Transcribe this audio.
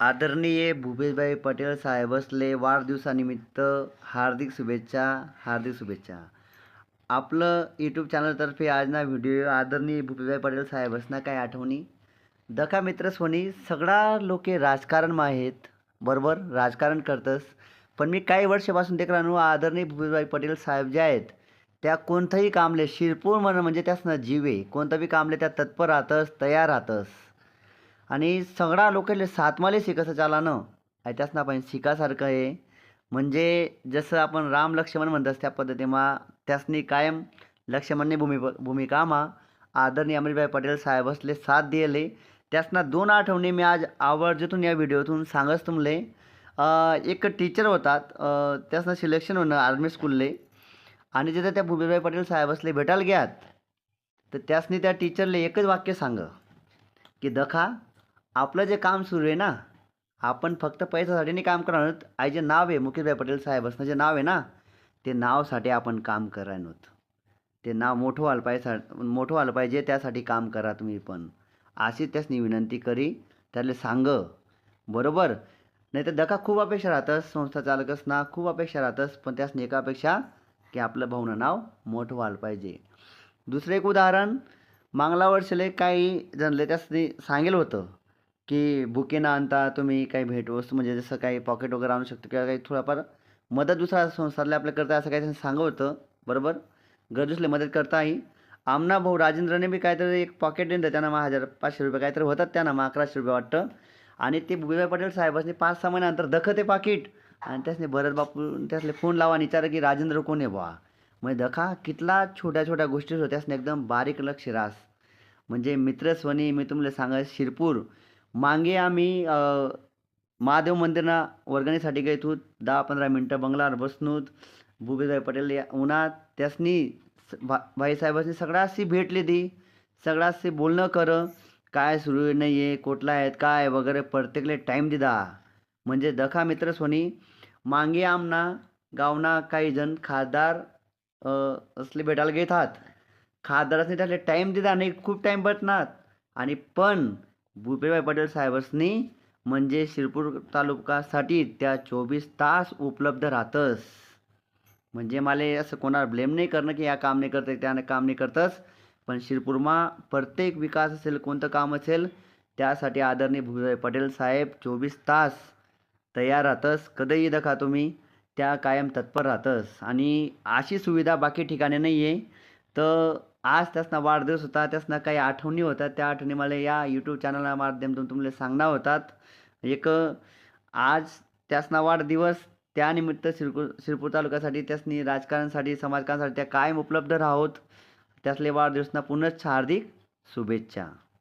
आदरणीय भूपेशभाई पटेल साहेबसले वाढदिवसानिमित्त हार्दिक शुभेच्छा हार्दिक शुभेच्छा. आपलं यूट्यूब चॅनलतर्फे आजना व्हिडिओ आदरणीय भूपेशभाई पटेल साहेबसना काय आठवणी? दखा मित्र सोनी सगळा लोके राजकारण आहेत. बरोबर राजकारण करतस. पण मी काही वर्षापासून देख राहणू आदरणीय भूपेशभाई पटेल साहेब जे आहेत त्या कोणतंही कामले शिरपूर म्हणून म्हणजे त्यासनं जीवे. कोणतं बी कामले त्या तत्पर राहतस तयार राहतस. आणि सगळा लोकांले सातमाले शिकसं चालानं. आहे त्यासनं आपण शिकासारखं आहे. म्हणजे जसं आपण राम लक्ष्मण म्हणतस त्या पद्धतीमा त्यासनी कायम लक्ष्मणने भूमि भूमिका मा आदरणीय अमरीभाई पटेल साहेबसले साथ दिले त्यासना दोन आठवणी मी आज आवर्जतून या व्हिडिओतून सांगस तुमले. एक टीचर होतात. त्यासनं सिलेक्शन होणं आर्मी स्कूलले. आणि तिथं त्या भूपेशभाई पटेल साहेबसले भेटायला घ्यात तर त्यासनी त्या टीचरले एकच वाक्य सांग की दखा आपलं जे काम सुरू आहे ना आपण फक्त पैशासाठी नाही काम करणार आहोत. आई जे नाव आहे मुकेशभाई पटेल साहेबसनं जे नाव आहे ना ते नावसाठी आपण काम करणार आहोत. ते नाव मोठं व्हायला पाहिजे मोठं व्हायला पाहिजे त्यासाठी काम करा तुम्ही पण. अशी त्यासनी विनंती करी त्याला सांग. बरोबर? नाही तर दका खूप अपेक्षा राहतस संस्था चालकच ना खूप अपेक्षा राहतस पण त्यासनी एका अपेक्षा की आपलं भाऊनं नाव मोठं व्हायला पाहिजे. दुसरं एक उदाहरण मांगला वर्षले काही जणले त्यासनी सांगेल होतं. की बुके ना आणता तुम्ही काही भेटवस्तू म्हणजे जसं काही पॉकेट वगैरे आणू शकतो किंवा काही थोडाफार मदत दुसऱ्या संसारला आपल्या करता असं काही त्यांनी सांगत होतं बरोबर गरजूसले मदत करताही. आमना भाऊ राजेंद्रने बी काहीतरी एक पॉकेट देऊन त्यांना मग हजार पाचशे रुपये काहीतरी होतात त्यांना मग अकराशे रुपये वाटतं. आणि ते भुबीभाई पटेल साहेबांनी पाच सहा महिन्यानंतर दख ते पाकिट आणि त्यासने भरत बापू त्यासले फोन लावा आणि विचारा की राजेंद्र कोण आहे बुवा? म्हणजे दखा कितला छोट्या छोट्या गोष्टी होत्या त्यासने एकदम बारीक लक्ष रास. म्हणजे मित्रस्वनी मी तुम्हाला सांगा शिरपूर मागे आम्ही महादेव मंदिरना वर्गणीसाठी गेत होत दहा पंधरा मिनटं बंगलावर बसनूत. भूपेशभाई पटेल या उन्हात त्यासनी स- भा भाईसाहेबांनी सगळ्याशी भेटली ती सगळ्याशी बोलणं कर काय सुरू नाही आहे कुठला आहेत काय वगैरे प्रत्येकले टाईम दिदा म्हणजे दखा मित्र सोनी मागे आमना गावना काही जण खासदार असले भेटायला घेतात. खासदारासनी त्याला टाईम दिदा नाही खूप टाईम बसणार आणि पण भूपेभाई पटेल साहेबांनी म्हणजे शिरपूर तालुकासाठी त्या चोवीस तास उपलब्ध राहतस म्हणजे मला असं कोणाला ब्लेम नाही करणं की या काम नाही करतं त्याने काम नाही करतस पण शिरपूरमा प्रत्येक विकास असेल कोणतं काम असेल त्यासाठी आदरणीय भूपेभाई पटेल साहेब चोवीस तास तयार राहतस कधीही दखा तुम्ही त्या कायम तत्पर राहतस आणि अशी सुविधा बाकी ठिकाणी नाही आहे तर आज त्यासना वाढदिवस होता त्यासना काही आठवणी होत्या त्या आठवणी मला या यूट्यूब चॅनलच्या माध्यमातून तुम्हाला सांगणार होतात. एक आज त्यासना वाढदिवस त्यानिमित्त शिरपूर शिरपूर तालुक्यासाठी त्यासनी राजकारणासाठी समाजकारणासाठी त्या कायम उपलब्ध राहोत. त्यासले वाढदिवसना पुनश्च हार्दिक शुभेच्छा.